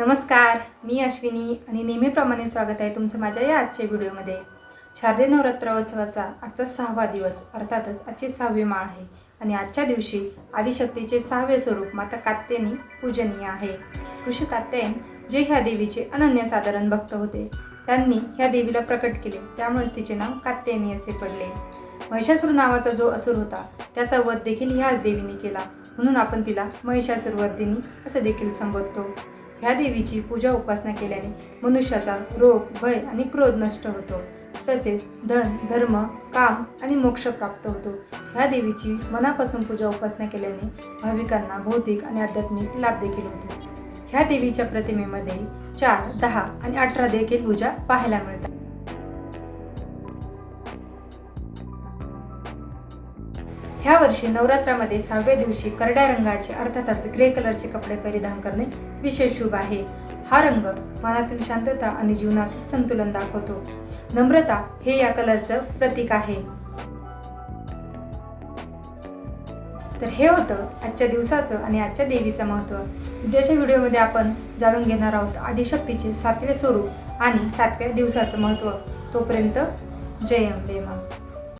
नमस्कार मी अश्विनी आणि नेहमीप्रमाणे स्वागत आहे तुमचं माझ्या या आजच्या व्हिडिओमध्ये. शारदीय नवरात्रोत्सवाचा आजचा सहावा दिवस अर्थातच आजची सहावी माळ आहे आणि आजच्या दिवशी आदिशक्तीचे सहावे स्वरूप माता कात्यायनी पूजनीय आहे. ऋषी कात्यायन जे ह्या देवीचे अनन्यसाधारण भक्त होते त्यांनी ह्या देवीला प्रकट केले त्यामुळेच तिचे नाव कात्यायनी असे पडले. महिषासूर नावाचा जो असुर होता त्याचा वध देखील ह्याच देवीने केला म्हणून आपण तिला महिषासूरवर्धिनी असं देखील संबोधतो. ह्या देवीची पूजा उपासना केल्याने मनुष्याचा रोग भय आणि क्रोध नष्ट होतो. तसेच धन धर्म काम आणि मोक्ष प्राप्त होतो. ह्या देवीची मनापासून पूजा उपासना केल्याने भाविकांना भौतिक आणि आध्यात्मिक लाभ देखील होतो. ह्या देवीच्या प्रतिमेमध्ये चार दहा आणि अठरा देखील पूजा पाहायला मिळतात. ह्या वर्षी नवरात्रामध्ये सहाव्या दिवशी करड्या रंगाचे अर्थातच ग्रे कलरचे कपडे परिधान करणे विशेष शुभ आहे. हा रंग मनातील शांतता आणि जीवनातील संतुलन दाखवतो. नम्रता हे या कलरचं प्रतीक आहे. तर हे होतं आजच्या दिवसाचं आणि आजच्या देवीचं महत्त्व. उद्याच्या व्हिडिओमध्ये आपण जाणून घेणार आहोत आदिशक्तीचे सातवे स्वरूप आणि सातव्या दिवसाचं महत्त्व. तोपर्यंत जय अंबे मा